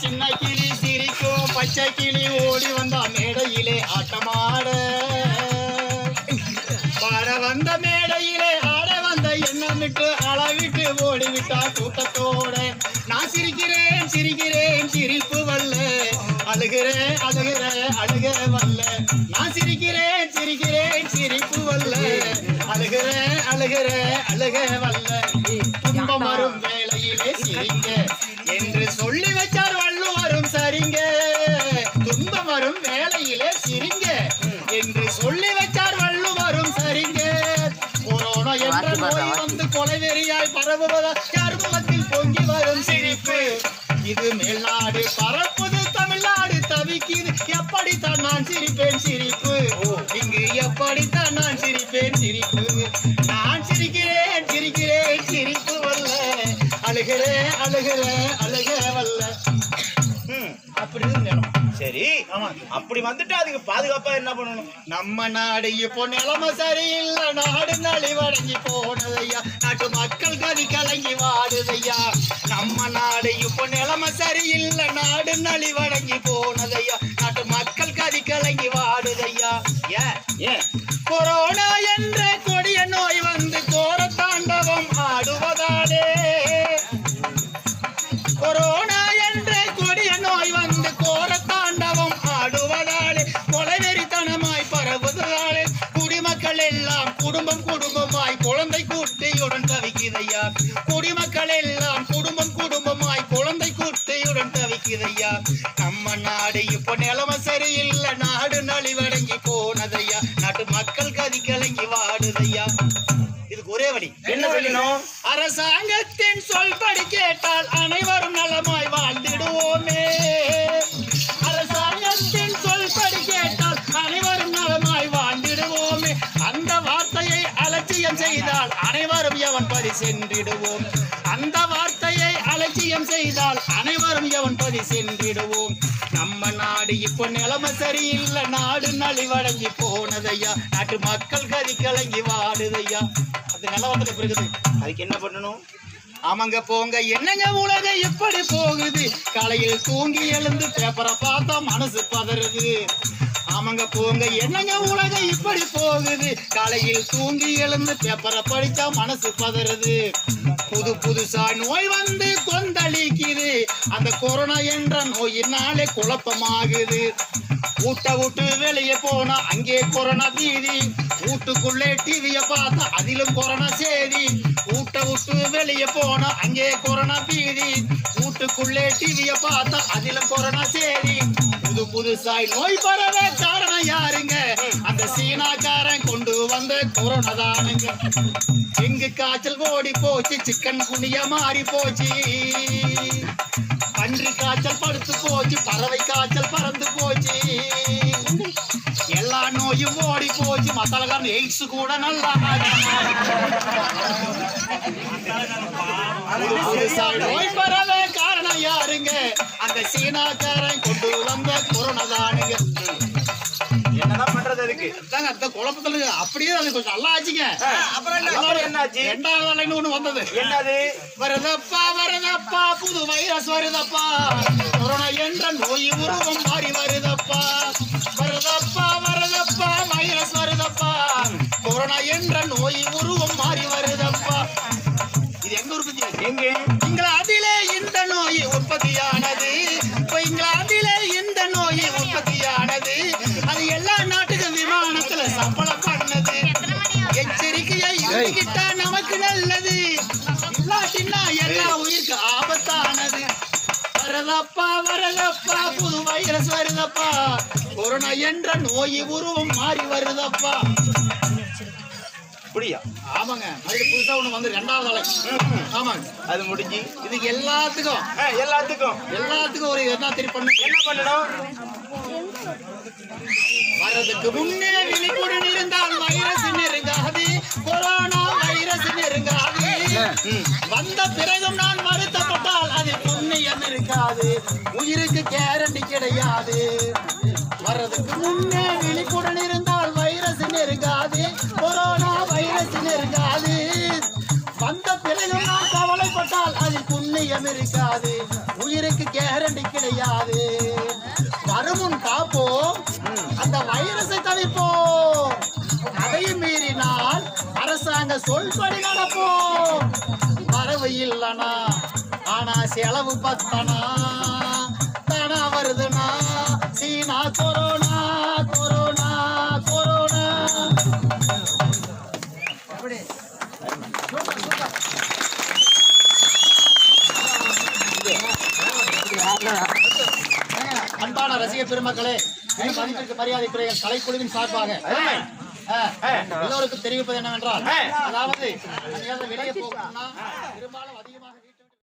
சின்ன கிளி சிரிக்கும். பச்சை கிளி ஓடி வந்தா மேடையிலே ஆட்டமாட. பாட வந்த மேடையிலே ஆட வந்த எண்ணமிட்டு அளவிட்டு ஓடிவிட்டா கூட்டத்தோட. நான் சிரிக்கிறேன் சிரிக்கிறேன் சிரிப்பு வல்ல. அழுகிறேன் அழுகிறேன் அழுக வல்ல. நான் சிரிக்கிறேன் சிரிக்கிறேன் சிரிப்பு வல்ல. அழுகிறேன் அழுகிறேன் அழுக வல்ல. துன்பம் வரும் வேளையிலே சிரிங்க. என்று சொல்லி வச்சார் வள்ளுவரும் சரிங்க. கொரோனா என்ற நோய் வந்து கொலைவெறியாய் பரவுவதால் கர்மத்தில் பொங்கி வரும் சிரிப்பு. இது மேல்நாடு பரப்புது தமிழ்நாடு தவிக்குது. எப்படித்தான் நான் சிரிப்பேன் சிரிப்பு? இங்கு எப்படித்தான் நான் சிரிப்பேன் சிரிப்பு? நான் சிரிக்கிறேன் சிரிக்கிறேன் சிரிப்பு வல்ல அழுகிறேன் அழுகிறேன். சரி. அப்படி வந்துட்டு அதுக்கு பாதுகாப்பா என்ன பண்ணணும்? நம்ம நாடு இப்போ நிலைமை சரியில்லை. நாடு நலிவடங்கி போனதையா? நாட்டு மக்கள் கதி கலங்கி வாடுதையா? நம்ம நாடு இப்போ நிலைமை சரியில்லை. நாடு நலிவடங்கி போனதையா? நாட்டு மக்கள் கதி கலங்கி வாடுதையா? ஏன் கொரோனா என்ற கொடிய நோய் வந்து கோர தாண்டவம் ஆடுவதாலே. குடும்பம் குடும்பமாய் குழந்தை குட்டியுடன் தவிக்குதையா குடிமக்கள் எல்லாம் குடும்பம் குடும்பமாய் குழந்தை குட்டியுடன் தவிக்குதையா நம்ம நாடு இப்போ நிலைமை சரியில்லை நாடு நலிவடங்கி போனதையா? நாட்டு மக்கள் கதி கலங்கி வாடுதையா? இதுக்கு ஒரே வழி. என்ன சொல்லணும் அரசாங்கத்தின் சொல்படி கேட்டால் செய்தால் அனைவரும் எவன் பதி சென்றிடுவோம்? அந்த வார்த்தையை அலட்சியம் செய்தால் அனைவரும் எவன் பதி சென்றிடுவோம்? நம்ம நாடு இப்போ நிலைமை சரியில்லை. நாடு நலிவடங்கி போனதையா? நாட்டு மக்கள் கதி கலங்கி வாடுதையா? அது நிலவரத்துல பிறகுது அதுக்கு என்ன பண்ணணும்? ஆமாங்க போங்க. என்னங்க உலக எப்படி போகுது? காலையில் தூங்கி எழுந்து பேப்பரை பார்த்தா மனசு பதறுது. ஆமாங்க போங்க. என்னங்க உலகம் இப்படி போகுது? காலையில் தூங்கி எழுந்து பேப்பரை படிச்சா மனசு பதறுது. புது புதுசா நோய் வந்து கொந்தளிக்குது. அந்த கொரோனா என்ற நோயினாலே குழப்பமாகுது. வீட்டை விட்டு வெளியே போனா அங்கே கொரோனா பீதி. வீட்டுக்குள்ளே டிவிய பார்த்தா அதிலும் கொரோனா சேதி. வீட்டை விட்டு வெளியே போனா அங்கே கொரோனா பீதி. வீட்டுக்குள்ளே டிவிய பார்த்தா அதிலும் கொரோனா சேதி. புதுசாய் நோய் பரவ காரணம் யாருங்க? அந்த சீனாக்காரன் கொண்டு வந்த கொரோனா தானுங்க. எங்கு காய்ச்சல் ஓடி போச்சு சிக்கன் குனிய மாறி போச்சு. பன்றி காய்ச்சல் படுத்து போச்சு பறவை காய்ச்சல் பறந்து போச்சு. எல்லா நோயும் ஓடி போச்சு மசாலக்காரன் எய்ட்ஸ் கூட நல்லா புதுசா நோய் பரவ அந்த சீனாக்காரன் கொண்டு வந்த கொரோனா தானுங்க என்னதான் பண்றது அதுக்கு? அதாங்க அந்த குழப்பத்துல அப்படியே அது கொஞ்சம் நல்லா ஆச்சுங்க. ஆ, அப்புறம் என்ன? அப்புறம் என்னாச்சு? ரெண்டாவது அலைன்னு ஒண்ணு வந்தது. என்னது? வருதப்பா வருதப்பா புது வைரஸ் வருதப்பா. கொரோனா என்ற நோய் உருவம் மாறி வருதப்பா. வருதப்பா வருதப்பா வைரஸ் வருதப்பா. கொரோனா என்ற நோய் உருவம் மாறி வருதப்பா. இது எங்க உற்பத்தி? எங்க? உற்பத்தியானது. இப்ப இங்கிலாந்திலே இந்த நோய் உற்பத்தியானது. அது எல்லா நாட்டுக்கும் விமானத்துல சம்பளம் பண்ணது. எச்சரிக்கையா இருந்துகிட்டா நமக்கு நல்லது. இல்லாட்டின்னா எல்லா உயிருக்கு ஆபத்தானது. வரதப்பா வரதப்பா புது வைரஸ் வருதப்பா. கொரோனா என்ற நோய் உருவம் மாறி வருதப்பா. அப்படியா? ஆமாங்க. மறுபடியும் புதுசா ஒண்ணு வந்து ரெண்டாவது அலை ஆமாங்க. அது முடிஞ்சு? இதுக்கு எல்லாத்துக்கும். எல்லாத்துக்கும். எல்லாத்துக்கும் ஒரு என்ன திருப்பி பண்ணு? என்ன பண்ணணும் வரதுக்கு முன்னே விழிப்புடன் இருந்தால் வைரஸ் நெருங்காது. கொரோனா வைரஸ் நெருங்காது. வந்த பிறகும் நான் வருத்தப்பட்டால் அது புண்ணியம் இருக்காது. உயிருக்கு கேரண்டி கிடையாது. வர்றதுக்கு முன்னே பயம் இருக்காது உயிருக்கு கேரண்டி கிடையாது. வருமுன் காப்போம் அந்த வைரஸை தவிர்ப்போம் அதையும் மீறினால் அரசாங்க சொல்படி நடப்போம். வரவு இல்லனா ஆனா செலவு பத்தனா? ரசிக பெருமக்களே இந்த மதிப்பிற்கு மரியாதைக்குரிய கலைக்குழுவின் சார்பாக. எல்லோருக்கும் தெரிவிப்பது என்னவென்றால் அதாவது வெளியே போகணும்னா பெரும்பாலும் அதிகமாக